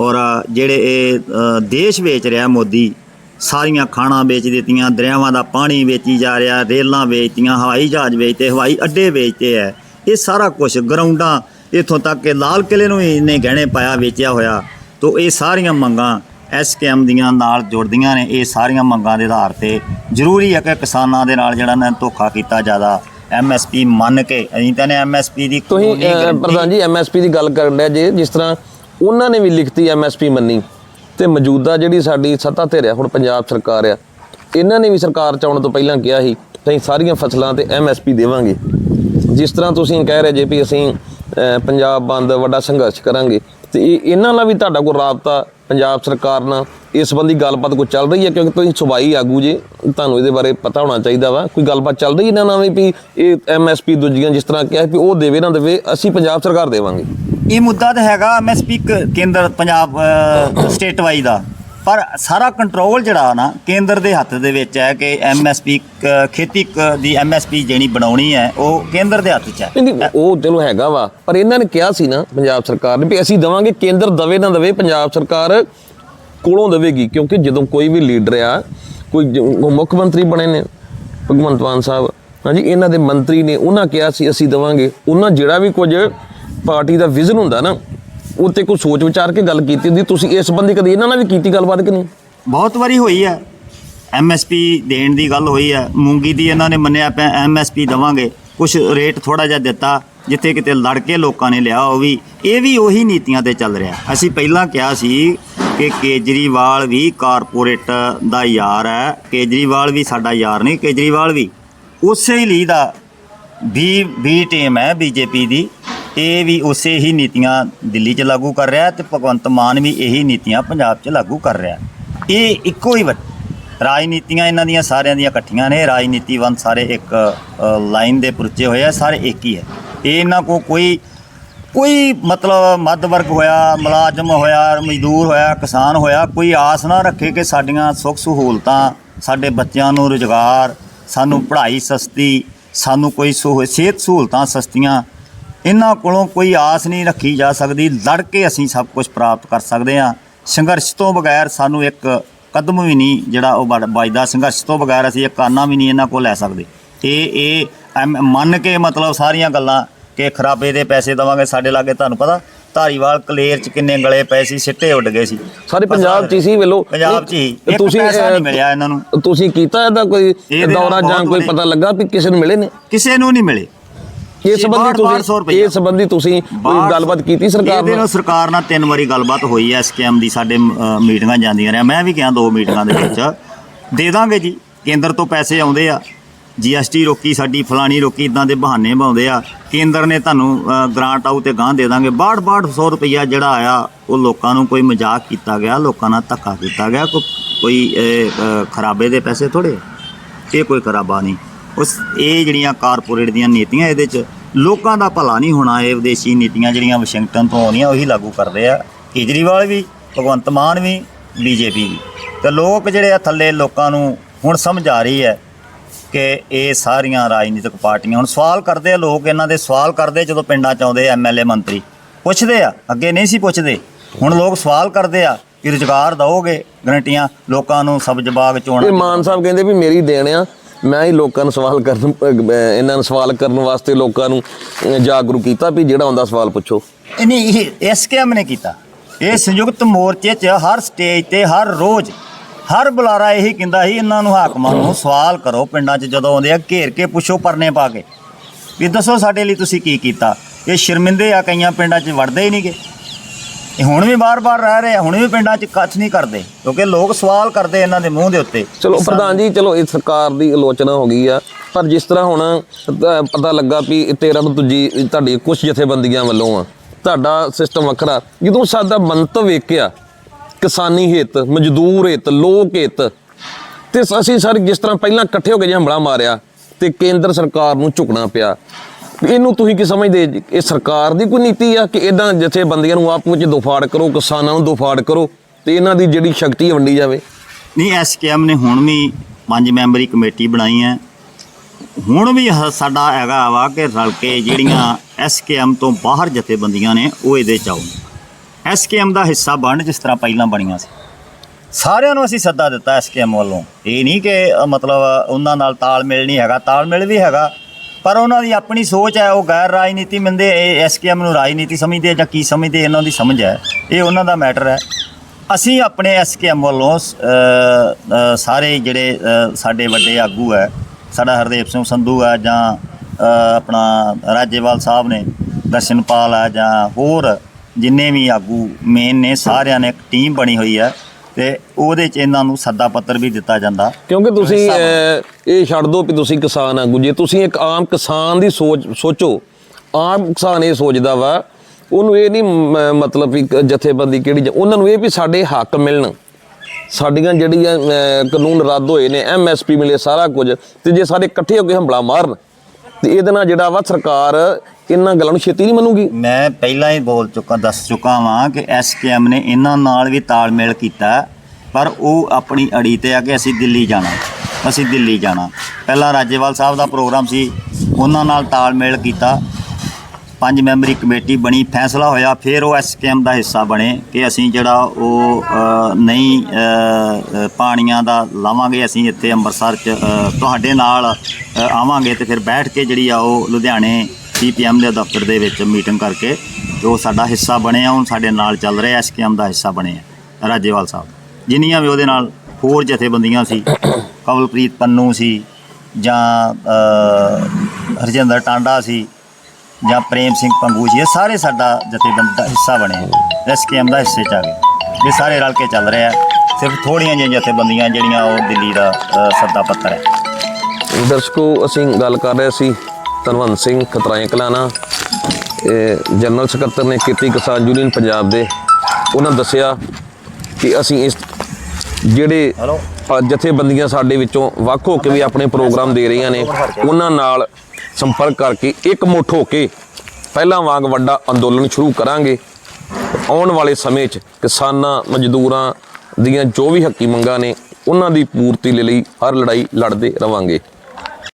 ਔਰ ਜਿਹੜੇ ਇਹ ਦੇਸ਼ ਵੇਚ ਰਿਹਾ ਮੋਦੀ, ਸਾਰੀਆਂ ਖਾਣਾ ਵੇਚ ਦਿੱਤੀਆਂ, ਦਰਿਆਵਾਂ ਦਾ ਪਾਣੀ ਵੇਚੀ ਜਾ ਰਿਹਾ, ਰੇਲਾਂ ਵੇਚਤੀਆਂ, ਹਵਾਈ ਜਹਾਜ਼ ਵੇਚਤੇ, ਹਵਾਈ ਅੱਡੇ ਵੇਚਤੇ ਹੈ। ਇਹ ਸਾਰਾ ਕੁਝ ਗਰਾਊਂਡਾਂ ਇਥੋਂ ਤੱਕ ਕਿ ਲਾਲ ਕਿਲੇ ਨੂੰ ਵੀ ਇਹਨੇ ਗਹਿਣੇ ਪਾਇਆ, ਵੇਚਿਆ ਹੋਇਆ। ਤੋ ਇਹ ਸਾਰੀਆਂ ਮੰਗਾਂ ਐਸਕੇਐਮ ਦੀਆਂ ਨਾਲ ਜੁੜਦੀਆਂ ਨੇ। ਇਹ ਸਾਰੀਆਂ ਮੰਗਾਂ ਦੇ ਆਧਾਰ ਤੇ ਜ਼ਰੂਰੀ ਹੈ ਕਿ ਕਿਸਾਨਾਂ ਦੇ ਨਾਲ ਜਿਹੜਾ ਨਾ ਧੋਖਾ ਕੀਤਾ ਜ਼ਿਆਦਾ। ਐਮਐਸਪੀ ਮੰਨ ਕੇ ਅਸੀਂ ਤਾਂ ਨੇ ਐਮਐਸਪੀ ਦੀ ਤੁਸੀਂ ਅਹ, ਪ੍ਰਧਾਨ ਜੀ ਐਮਐਸਪੀ ਦੀ ਗੱਲ ਕਰਨ ਡਿਆ ਜੇ ਜਿਸ ਤਰ੍ਹਾਂ ਉਹਨਾਂ ਨੇ ਵੀ ਲਿਖਤੀ ਐਮਐਸਪੀ ਮੰਨੀ ਤੇ ਮੌਜੂਦਾ ਜਿਹੜੀ ਸਾਡੀ ਸੱਤਾ ਤੇ ਰਿਹਾ ਹੁਣ ਪੰਜਾਬ ਸਰਕਾਰ ਆ ਇਹਨਾਂ ਨੇ ਵੀ ਸਰਕਾਰ ਚ ਆਉਣ ਤੋਂ ਪਹਿਲਾਂ ਕਿਹਾ ਸੀ ਅਸੀਂ ਸਾਰੀਆਂ ਫਸਲਾਂ ਤੇ ਐਮਐਸਪੀ ਦੇਵਾਂਗੇ। ਜਿਸ ਤਰ੍ਹਾਂ ਤੁਸੀਂ ਕਹਿ ਰਹੇ ਜੇ ਵੀ ਅਸੀਂ ਅਹ, ਪੰਜਾਬ ਬੰਦ ਵੱਡਾ ਸੰਘਰਸ਼ ਕਰਾਂਗੇ ਤੇ ਇਹ ਇਹਨਾਂ ਨਾਲ ਵੀ ਤੁਹਾਡਾ ਕੋਈ ਰਾਬਤਾ ਪੰਜਾਬ ਸਰਕਾਰ ਨਾਲ ਇਸ ਸੰਬੰਧੀ ਗੱਲਬਾਤ ਕੋਈ ਚੱਲ ਰਹੀ ਹੈ? ਕਿਉਂਕਿ ਤੁਸੀਂ ਸੁਬਾਈ ਆਗੂ ਜੇ ਤੁਹਾਨੂੰ ਇਹਦੇ ਬਾਰੇ ਪਤਾ ਹੋਣਾ ਚਾਹੀਦਾ ਵਾ। ਕੋਈ ਗੱਲਬਾਤ ਚੱਲ ਰਹੀ ਇਹਨਾਂ ਨਾਲ ਵੀ ਵੀ ਇਹ ਐਮਐਸਪੀ ਦੂਜੀਆਂ ਜਿਸ ਤਰ੍ਹਾਂ ਕਿਹਾ ਵੀ ਉਹ ਦੇਵੇ ਨਾ ਦੇਵੇ ਅਸੀਂ ਪੰਜਾਬ ਸਰਕਾਰ ਦੇਵਾਂਗੇ। ਇਹ ਮੁੱਦਾ ਤਾਂ ਹੈਗਾ ਐਮਐਸਪੀ ਕੇਂਦਰ ਪੰਜਾਬ ਸਟੇਟ ਵਾਈ ਦਾ। ਪਰ ਸਾਰਾ ਕੰਟਰੋਲ ਜਿਹੜਾ ਨਾ ਕੇਂਦਰ ਦੇ ਹੱਥ ਦੇ ਵਿੱਚ ਹੈ ਕਿ ਐਮਐਸਪੀ ਖੇਤੀ ਦੀ ਐਮਐਸਪੀ ਜਿਹੜੀ ਬਣਾਉਣੀ ਹੈ, ਉਹ ਕੇਂਦਰ ਦੇ ਹੱਥ 'ਚ ਹੈ। ਨਹੀਂ ਉਹ ਚਲੋ ਹੈਗਾ ਵਾ, ਪਰ ਇਹਨਾਂ ਨੇ ਕਿਹਾ ਸੀ ਨਾ ਪੰਜਾਬ ਸਰਕਾਰ ਨੇ ਵੀ ਅਸੀਂ ਦਵਾਂਗੇ, ਕੇਂਦਰ ਦਵੇ ਨਾ ਦਵੇ ਪੰਜਾਬ ਸਰਕਾਰ ਕੋਲੋਂ ਦੇਵੇਗੀ, ਕਿਉਂਕਿ ਜਦੋਂ ਕੋਈ ਵੀ ਲੀਡਰ ਆ, ਕੋਈ ਮੁੱਖ ਮੰਤਰੀ ਬਣੇ ਨੇ, ਭਗਵੰਤ ਮਾਨ ਸਾਹਿਬ, ਹਾਂਜੀ, ਇਹਨਾਂ ਦੇ ਮੰਤਰੀ ਨੇ, ਉਹਨਾਂ ਕਿਹਾ ਸੀ ਅਸੀਂ ਦਵਾਂਗੇ। ਉਹਨਾਂ ਜਿਹੜਾ ਵੀ ਕੁਝ ਪਾਰਟੀ ਦਾ ਵਿਜ਼ਨ ਹੁੰਦਾ ਨਾ ਉਹ ਤੇ ਕੋਈ ਸੋਚ ਵਿਚਾਰ ਕੇ ਗੱਲ ਕੀਤੀ ਹੁੰਦੀ? ਤੁਸੀਂ ਇਸ ਸੰਬੰਧੀ ਕਦੇ ਇਹਨਾਂ ਨਾਲ ਵੀ ਕੀਤੀ ਗੱਲਬਾਤ ਕਿ ਨਹੀਂ? ਬਹੁਤ ਵਾਰੀ ਹੋਈ ਹੈ। ਐਮਐਸਪੀ ਦੇਣ ਦੀ ਗੱਲ ਹੋਈ ਹੈ। ਮੂੰਗੀ ਦੀ ਇਹਨਾਂ ਨੇ ਮੰਨਿਆ ਪਿਆ ਐਮਐਸਪੀ ਦਵਾਂਗੇ। ਕੁਝ ਰੇਟ ਥੋੜਾ ਜਿਹਾ ਦਿੱਤਾ, ਜਿੱਥੇ ਕਿਤੇ ਲੜ ਕੇ ਲੋਕਾਂ ਨੇ ਲਿਆ ਉਹ ਵੀ। ਇਹ ਵੀ ਉਹੀ ਨੀਤੀਆਂ ਤੇ ਚੱਲ ਰਿਹਾ। ਅਸੀਂ ਪਹਿਲਾਂ ਕਿਹਾ ਸੀ ਕਿ ਕੇਜਰੀਵਾਲ ਵੀ ਕਾਰਪੋਰੇਟ ਦਾ ਯਾਰ ਹੈ। ਕੇਜਰੀਵਾਲ ਵੀ ਸਾਡਾ ਯਾਰ ਨਹੀਂ, ਕੇਜਰੀਵਾਲ ਵੀ। ਉਸੇ ਹੀ ਲਈ ਦਾ ਵੀ ਵੀ ਟੀਮ ਹੈ ਬੀਜੇਪੀ ਦੀ। ਇਹ ਵੀ ਉਸੇ ਹੀ ਨੀਤੀਆਂ ਦਿੱਲੀ 'ਚ ਲਾਗੂ ਕਰ ਰਿਹਾ ਤੇ ਭਗਵੰਤ ਮਾਨ ਵੀ ਇਹੀ ਨੀਤੀਆਂ ਪੰਜਾਬ 'ਚ ਲਾਗੂ ਕਰ ਰਿਹਾ। ਇਹ ਇੱਕੋ ਹੀ ਵ- ਰਾਜਨੀਤੀਆਂ ਇਹਨਾਂ ਦੀਆਂ ਸਾਰਿਆਂ ਦੀਆਂ ਇਕੱਠੀਆਂ ਨੇ। ਰਾਜਨੀਤੀਵੰਤ ਸਾਰੇ ਇੱਕ ਲਾਈਨ ਦੇ ਪੁਰਚੇ ਹੋਏ ਆ, ਸਾਰੇ ਇੱਕ ਹੀ ਹੈ ਇਹ ਇਹਨਾਂ ਕੋ ਕੋਈ ਕੋਈ ਮਤਲਬ ਮੱਧ ਵਰਗ ਹੋਇਆ, ਮੁਲਾਜ਼ਮ ਹੋਇਆ, ਮਜ਼ਦੂਰ ਹੋਇਆ, ਕਿਸਾਨ ਹੋਇਆ, ਕੋਈ ਆਸ ਨਾ ਰੱਖੇ ਕਿ ਸਾਡੀਆਂ ਸੁੱਖ ਸਹੂਲਤਾਂ, ਸਾਡੇ ਬੱਚਿਆਂ ਨੂੰ ਰੁਜ਼ਗਾਰ, ਸਾਨੂੰ ਪੜ੍ਹਾਈ ਸਸਤੀ, ਸਾਨੂੰ ਕੋਈ ਸਹੂ- ਸਿਹਤ ਸਹੂਲਤਾਂ ਸਸਤੀਆਂ ਇਹਨਾਂ ਕੋਲੋਂ ਕੋਈ ਆਸ ਨਹੀਂ ਰੱਖੀ ਜਾ ਸਕਦੀ। ਲੜ ਕੇ ਅਸੀਂ ਸਭ ਕੁਝ ਪ੍ਰਾਪਤ ਕਰ ਸਕਦੇ ਹਾਂ। ਸੰਘਰਸ਼ ਤੋਂ ਬਗੈਰ ਸਾਨੂੰ ਇੱਕ ਕਦਮ ਵੀ ਨਹੀਂ ਜਿਹੜਾ ਉਹ ਵੱਜਦਾ। ਸੰਘਰਸ਼ ਤੋਂ ਬਗੈਰ ਅਸੀਂ ਇੱਕ ਆਨਾ ਵੀ ਨਹੀਂ ਇਹਨਾਂ ਕੋਲ ਲੈ ਸਕਦੇ। ਇਹ ਇਹ ਮੰਨ ਕੇ ਮਤਲਬ ਸਾਰੀਆਂ ਗੱਲਾਂ ਕਿ ਖਰਾਬੇ ਦੇ ਪੈਸੇ ਦਵਾਂਗੇ ਸਾਡੇ ਲਾਗੇ ਤੁਹਾਨੂੰ ਪਤਾ। ਧਾਰੀਵਾਲ ਕਲੇਰ ਚ ਕਿੰਨੇ ਗਲੇ ਪਏ ਸੀ ਸਿੱਟੇ ਉੱਡ ਗਏ ਸੀ। ਸਾਰੇ ਪੰਜਾਬ ਚ ਸੀ ਵੇਲੋ। ਪੰਜਾਬ 'ਚ ਹੀ। ਤੁਸੀਂ, ਪੈਸਾ ਨਹੀਂ ਮਿਲਿਆ ਇਹਨਾਂ ਨੂੰ। ਤੁਸੀਂ ਕੀਤਾ ਇਹਦਾ ਕੋਈ ਦੌਰਾ ਜਾਂ ਕੋਈ ਪਤਾ ਲੱਗਾ ਵੀ ਕਿਸੇ ਨੂੰ ਮਿਲੇ ਨੇ? ਕਿਸੇ ਨੂੰ ਨਹੀਂ ਮਿਲੇ। ਇਸ ਸੰਬੰਧੀ ਤੁਸੀਂ। ਇਸ ਸੰਬੰਧੀ ਤੁਸੀਂ ਕੋਈ ਗੱਲਬਾਤ ਕੀਤੀ ਸਰਕਾਰ ਇਹਦੇ ਨਾਲ? ਨਾਲ ਸਰਕਾਰ ਨਾਲ ਤਿੰਨ ਵਾਰੀ ਗੱਲਬਾਤ ਹੋਈ ਐ ਸਕੈਮ ਦੀ ਸਾਡੇ ਮੀਟਿੰਗਾਂ ਜਾਂਦੀਆਂ ਰਹੀਆਂ। ਮੈਂ ਵੀ ਗਿਆ ਦੋ ਮੀਟਿੰਗਾਂ ਦੇ ਵਿੱਚ। ਦੇ ਦਾਂਗੇ ਜੀ। ਕੇਂਦਰ ਤੋਂ ਪੈਸੇ ਆਉਂਦੇ ਆ। ਜੀਐਸਟੀ ਰੋਕੀ ਸਾਡੀ ਫਲਾਣੀ ਰੋਕੀ ਇਦਾਂ ਦੇ ਬਹਾਨੇ ਪਾਉਂਦੇ ਆ। ਕੇਂਦਰ ਨੇ ਤੁਹਾਨੂੰ ਗ੍ਰਾਂਟ ਆਊ ਤੇ ਗਾਂ ਦੇ ਦਾਂਗੇ। 62 100 ਰੁਪਈਆ ਜਿਹੜਾ ਆਇਆ ਉਹ ਲੋਕਾਂ ਨੂੰ ਕੋਈ ਮਜ਼ਾਕ ਕੀਤਾ ਗਿਆ ਲੋਕਾਂ ਨਾਲ ਧੱਕਾ ਕੀਤਾ ਗਿਆ। ਕੋਈ ਖਰਾਬੇ ਦੇ ਪੈਸੇ ਥੋੜੇ ਇਹ ਕੋਈ ਖਰਾਬਾ ਨਹੀਂ। ਉਸ ਇਹ ਜਿਹੜੀਆਂ ਕਾਰਪੋਰੇਟ ਦੀਆਂ ਨੀਤੀਆਂ ਇਹਦੇ ਚ ਲੋਕਾਂ ਦਾ ਭਲਾ ਨਹੀਂ ਹੋਣਾ, ਇਹ ਵਿਦੇਸ਼ੀ ਨੀਤੀਆਂ ਜਿਹੜੀਆਂ ਵਾਸ਼ਿੰਗਟਨ ਤੋਂ ਆਉਂਦੀਆਂ, ਉਹੀ ਲਾਗੂ ਕਰਦੇ ਆ। ਕੇਜਰੀਵਾਲ ਵੀ, ਭਗਵੰਤ ਮਾਨ ਵੀ, ਬੀਜੇਪੀ ਵੀ। ਤੇ ਲੋਕ ਜਿਹੜੇ ਆ ਥੱਲੇ ਲੋਕਾਂ ਨੂੰ ਹੁਣ ਸਮਝ ਆ ਰਹੀ ਹੈ ਕਿ ਇਹ ਸਾਰੀਆਂ ਰਾਜਨੀਤਿਕ ਪਾਰਟੀਆਂ, ਹੁਣ ਸਵਾਲ ਕਰਦੇ ਆ ਲੋਕ, ਇਹਨਾਂ ਦੇ ਸਵਾਲ ਕਰਦੇ ਜਦੋਂ ਪਿੰਡਾਂ ਚ ਆਉਂਦੇ ਐਮਐਲਏ ਮੰਤਰੀ। ਪੁੱਛਦੇ ਆ, ਅੱਗੇ ਨਹੀਂ ਸੀ ਪੁੱਛਦੇ। ਹੁਣ ਲੋਕ ਸਵਾਲ ਕਰਦੇ ਆ ਕਿ ਰੁਜ਼ਗਾਰ ਦਓਗੇ ਗਰੰਟੀਆਂ, ਲੋਕਾਂ ਨੂੰ ਸਬਜ਼ ਬਾਗ ਚੋਣ ਮਾਨ ਸਾਹਿਬ ਕਹਿੰਦੇ ਵੀ ਮੇਰੀ ਦੇਣ ਆ ਮੈਂ ਹੀ ਲੋਕਾਂ ਨੂੰ ਸਵਾਲ ਕਰਨ ਇਹਨਾਂ ਨੂੰ ਸਵਾਲ ਕਰਨ ਵਾਸਤੇ ਲੋਕਾਂ ਨੂੰ ਜਾਗਰੂਕ ਕੀਤਾ ਵੀ ਜਿਹੜਾ ਹੁੰਦਾ ਸਵਾਲ ਪੁੱਛੋ। ਇਹ ਨਹੀਂ, ਇਹ ਐਸਕੇਐਮ ਨੇ ਕੀਤਾ। ਇਹ ਸੰਯੁਕਤ ਮੋਰਚੇ 'ਚ ਹਰ ਸਟੇਜ ਤੇ, ਹਰ ਰੋਜ਼, ਹਰ ਬੁਲਾਰਾ ਇਹੀ ਕਹਿੰਦਾ ਸੀ, ਇਹਨਾਂ ਨੂੰ ਹਾਕਮਾਂ ਨੂੰ ਸਵਾਲ ਕਰੋ ਪਿੰਡਾਂ 'ਚ ਜਦੋਂ ਆਉਂਦੇ ਆ, ਘੇਰ ਕੇ ਪੁੱਛੋ ਪਰਨੇ ਪਾ ਕੇ। ਵੀ ਦੱਸੋ ਸਾਡੇ ਲਈ ਤੁਸੀਂ ਕੀ ਕੀਤਾ? ਇਹ ਸ਼ਰਮਿੰਦੇ ਆ ਕਈਆਂ ਪਿੰਡਾਂ 'ਚ ਵੜਦੇ ਹੀ ਨਹੀਂਗੇ ਇਹ ਹੁਣ ਵੀ ਬਾਰ-ਬਾਰ ਰਹਿ ਰਹੇ ਆ ਹੁਣ ਵੀ ਪਿੰਡਾਂ 'ਚ ਕੱਚ ਨਹੀਂ ਕਰਦੇ ਕਿਉਂਕਿ ਲੋਕ ਸਵਾਲ ਕਰਦੇ ਇਹਨਾਂ ਦੇ ਮੂੰਹ ਦੇ ਉੱਤੇ। ਚਲੋ ਪ੍ਰਧਾਨ ਜੀ ਚਲੋ ਇਹ ਸਰਕਾਰ ਦੀ ਆਲੋਚਨਾ ਹੋ ਗਈ ਆ ਪਰ ਜਿਸ ਤਰ੍ਹਾਂ ਹੁਣ ਅਹ, ਪਤਾ ਲੱਗਾ ਵੀ 13 ਤੋਂ ਦੂਜੀ ਤੁਹਾਡੀ ਕੁਝ ਜਥੇਬੰਦੀਆਂ ਵੱਲੋਂ ਆ ਤੁਹਾਡਾ ਸਿਸਟਮ ਵੱਖਰਾ ਜਦੋਂ ਸਾਡਾ ਮੰਤਵ ਵੇਖਿਆ ਕਿਸਾਨੀ ਹਿੱਤ ਮਜ਼ਦੂਰ ਹਿੱਤ ਲੋਕ ਹਿੱਤ ਤੇ ਅਸੀਂ ਸਰ ਜਿਸ ਤਰ੍ਹਾਂ ਪਹਿਲਾਂ ਇਕੱਠੇ ਹੋ ਕੇ ਜੇ ਹਮਲਾ ਮਾਰਿਆ ਤੇ ਕੇਂਦਰ ਸਰਕਾਰ ਨੂੰ ਝੁਕਣਾ ਪਿਆ ਇਹਨੂੰ ਤੁਸੀਂ ਕੀ ਸਮਝਦੇ? ਇਹ ਸਰਕਾਰ ਦੀ ਕੋਈ ਨੀਤੀ ਆ ਕਿ ਇਦਾਂ ਜਥੇਬੰਦੀਆਂ ਨੂੰ ਆਪ ਵਿੱਚ ਦੁਫਾੜ ਕਰੋ, ਕਿਸਾਨਾਂ ਨੂੰ ਦੁਫਾੜ ਕਰੋ ਤੇ ਇਹਨਾਂ ਦੀ ਜਿਹੜੀ ਸ਼ਕਤੀ ਵੰਡੀ ਜਾਵੇ? ਨਹੀਂ ਐਸਕੇਐਮ ਨੇ ਹੁਣ ਵੀ ਪੰਜ ਮੈਂਬਰੀ ਕਮੇਟੀ ਬਣਾਈ ਹੈ। ਹੁਣ ਵੀ ਸਾਡਾ ਹੈਗਾ ਵਾ ਕਿ ਰਲ ਕੇ ਜਿਹੜੀਆਂ ਐਸਕੇਐਮ ਤੋਂ ਬਾਹਰ ਜਥੇਬੰਦੀਆਂ ਨੇ, ਉਹ ਇਹਦੇ ਚ ਆਉਣ। ਐਸਕੇਐਮ ਦਾ ਹਿੱਸਾ ਬਣ ਜਿਸ ਤਰ੍ਹਾਂ ਪਹਿਲਾਂ ਬਣੀਆਂ ਸੀ। ਸਾਰਿਆਂ ਨੂੰ ਅਸੀਂ ਸੱਦਾ ਦਿੱਤਾ ਐਸਕੇਐਮ ਵੱਲੋਂ। ਇਹ ਨਹੀਂ ਕਿ ਮਤਲਬ ਉਹਨਾਂ ਨਾਲ ਤਾਲਮੇਲ ਨਹੀਂ ਹੈਗਾ। ਤਾਲਮੇਲ ਵੀ ਹੈਗਾ ਪਰ ਉਹਨਾਂ ਦੀ ਆਪਣੀ ਸੋਚ ਹੈ ਉਹ ਗੈਰ ਰਾਜਨੀਤੀ ਮੰਨਦੇ ਇਹ ਐਸਕੇਐਮ ਨੂੰ ਰਾਜਨੀਤੀ ਸਮਝਦੇ ਜਾਂ ਕੀ ਸਮਝਦੇ ਇਹਨਾਂ ਦੀ ਸਮਝ ਹੈ। ਇਹ ਉਹਨਾਂ ਦਾ ਮੈਟਰ ਹੈ। ਅਸੀਂ ਆਪਣੇ ਐਸਕੇਐਮ ਵੱਲੋਂ ਸ- ਅ, ਸਾਰੇ ਜਿਹੜੇ ਸਾਡੇ ਵੱਡੇ ਆਗੂ ਹੈ ਸਾਡਾ ਹਰਦੇਵ ਸਿੰਘ ਸੰਧੂ ਹੈ ਜਾਂ ਆਪਣਾ ਰਾਜੇਵਾਲ ਸਾਹਿਬ ਨੇ ਦਰਸ਼ਨਪਾਲ ਹੈ ਜਾਂ ਹੋਰ ਜਿੰਨੇ ਵੀ ਆਗੂ ਮੇਨ ਨੇ ਸਾਰਿਆਂ ਨੇ ਇੱਕ ਟੀਮ ਬਣੀ ਹੋਈ ਹੈ। ਤੇ ਉਹਦੇ ਚ ਇਹਨਾਂ ਨੂੰ ਸੱਦਾ ਪੱਤਰ ਵੀ ਦਿੱਤਾ ਜਾਂਦਾ। ਕਿਉਂਕਿ ਤੁਸੀਂ ਅਹ, ਇਹ ਛੱਡ ਦਿਓ ਕਿ ਤੁਸੀਂ ਕਿਸਾਨ ਆਗੂ ਜੇ ਤੁਸੀਂ ਇੱਕ ਆਮ ਕਿਸਾਨ ਦੀ ਸੋਚ ਸੋਚੋ। ਆਮ ਕਿਸਾਨ ਇਹ ਸੋਚਦਾ ਵਾ ਉਹਨੂੰ ਇਹ ਨਹੀਂ ਮ- ਮਤਲਬ ਵੀ ਜਥੇਬੰਦੀ ਕਿਹੜੀ ਜ- ਉਹਨਾਂ ਨੂੰ ਇਹ ਵੀ ਸਾਡੇ ਹੱਕ ਮਿਲਣ। ਸਾਡੀਆਂ ਜਿਹੜੀਆਂ ਅਹ, ਕਾਨੂੰਨ ਰੱਦ ਹੋਏ ਨੇ ਐਮਐਸਪੀ ਮਿਲੇ ਸਾਰਾ ਕੁਝ ਤੇ ਜੇ ਸਾਰੇ ਇਕੱਠੇ ਹੋ ਕੇ ਹਮਲਾ ਮਾਰਨ ਤੇ ਇਹਦੇ ਨਾਲ ਜਿਹੜਾ ਵਾ ਸਰਕਾਰ ਇਹਨਾਂ ਗੱਲਾਂ ਨੂੰ ਛੇਤੀ ਨਹੀਂ ਮੰਨੂਗੀ? ਮੈਂ ਪਹਿਲਾਂ ਹੀ ਬੋਲ ਚੁੱਕਾ, ਦੱਸ ਚੁੱਕਾ ਵਾਂ ਕਿ ਐਸਕੇਐਮ ਨੇ ਇਹਨਾਂ ਨਾਲ ਵੀ ਤਾਲਮੇਲ ਕੀਤਾ, ਪਰ ਉਹ ਆਪਣੀ ਅੜੀ ਤੇ ਆ ਕਿ ਅਸੀਂ ਦਿੱਲੀ ਜਾਣਾ, ਅਸੀਂ ਦਿੱਲੀ ਜਾਣਾ। ਪਹਿਲਾਂ ਰਾਜੇਵਾਲ ਸਾਹਿਬ ਦਾ ਪ੍ਰੋਗਰਾਮ ਸੀ, ਉਹਨਾਂ ਨਾਲ ਤਾਲਮੇਲ ਕੀਤਾ। ਪੰਜ ਮੈਂਬਰੀ ਕਮੇਟੀ ਬਣੀ, ਫੈਸਲਾ ਹੋਇਆ, ਫਿਰ ਉਹ ਐਸਕੇਐਮ ਦਾ ਹਿੱਸਾ ਬਣੇ ਕਿ ਅਸੀਂ ਜਿਹੜਾ ਉਹ ਨਹੀਂ ਪਾਣੀਆਂ ਦਾ ਲਾਵਾਂਗੇ, ਅਸੀਂ ਇੱਥੇ ਅੰਮ੍ਰਿਤਸਰ ਚ ਤੁਹਾਡੇ ਨਾਲ ਆਵਾਂਗੇ ਤੇ ਫਿਰ ਬੈਠ ਕੇ ਜਿਹੜੀ ਆ ਉਹ ਲੁਧਿਆਣੇ ਸੀਪੀਐਮ ਦੇ ਦਫ਼ਤਰ ਦੇ ਵਿੱਚ ਮੀਟਿੰਗ ਕਰਕੇ ਜੋ ਸਾਡਾ ਹਿੱਸਾ ਬਣਿਆ, ਹੁਣ ਸਾਡੇ ਨਾਲ ਚੱਲ ਰਿਹਾ ਐਸਕੇਐਮ ਦਾ ਹਿੱਸਾ ਬਣਿਆ ਰਾਜੇਵਾਲ ਸਾਹਿਬ, ਜਿੰਨੀਆਂ ਵੀ ਉਹਦੇ ਨਾਲ ਹੋਰ ਜਥੇਬੰਦੀਆਂ ਸੀ, ਕਵਲਪ੍ਰੀਤ ਪੰਨੂ ਸੀ ਜਾਂ ਹਰਜਿੰਦਰ ਟਾਂਡਾ ਸੀ ਜਾਂ ਪ੍ਰੇਮ ਸਿੰਘ ਪੰਗੂ ਜੀ, ਇਹ ਸਾਰੇ ਸਾਡਾ ਜਥੇਬੰਦ ਦਾ ਹਿੱਸਾ ਬਣੇ ਐਸਕੇਐਮ ਦਾ ਹਿੱਸੇ ਚ ਆ ਗਏ। ਇਹ ਸਾਰੇ ਰਲ ਕੇ ਚੱਲ ਰਿਹਾ ਸਿਰਫ ਥੋੜੀਆਂ ਜਿਹੀਆਂ ਜਥੇਬੰਦੀਆਂ ਜਿਹੜੀਆਂ ਉਹ ਦਿੱਲੀ ਦਾ ਸੱਦਾ ਪੱਤਰ ਹੈ। ਦਰਸ਼ਕੋ, ਅਸੀਂ ਗੱਲ ਕਰ ਰਹੇ ਸੀ ਧਨਵੰਤ ਸਿੰਘ ਖਤਰਾਏ ਕਲਾਨਾ ਇਹ ਜਨਰਲ ਸਕੱਤਰ ਨੇ ਕੀਤੀ ਕਿਸਾਨ ਯੂਨੀਅਨ ਪੰਜਾਬ ਦੇ। ਉਹਨਾਂ ਦੱਸਿਆ ਕਿ ਅਸੀਂ ਇਸ ਜਿਹੜੇ ਜਥੇਬੰਦੀਆਂ ਸਾਡੇ ਵਿੱਚੋਂ ਵੱਖ ਹੋ ਕੇ ਵੀ ਆਪਣੇ ਪ੍ਰੋਗਰਾਮ ਦੇ ਰਹੀਆਂ ਨੇ ਉਹਨਾਂ ਨਾਲ ਸੰਪਰਕ ਕਰਕੇ ਇੱਕ ਮੁੱਠ ਹੋ ਕੇ ਪਹਿਲਾਂ ਵਾਂਗ ਵੱਡਾ ਅੰਦੋਲਨ ਸ਼ੁਰੂ ਕਰਾਂਗੇ। ਆਉਣ ਵਾਲੇ ਸਮੇਂ 'ਚ ਕਿਸਾਨਾਂ ਮਜ਼ਦੂਰਾਂ ਦੀਆਂ ਜੋ ਵੀ ਹੱਕੀ ਮੰਗਾਂ ਨੇ ਉਹਨਾਂ ਦੀ ਪੂਰਤੀ ਲਈ ਹਰ ਲੜਾਈ ਲੜਦੇ ਰਵਾਂਗੇ।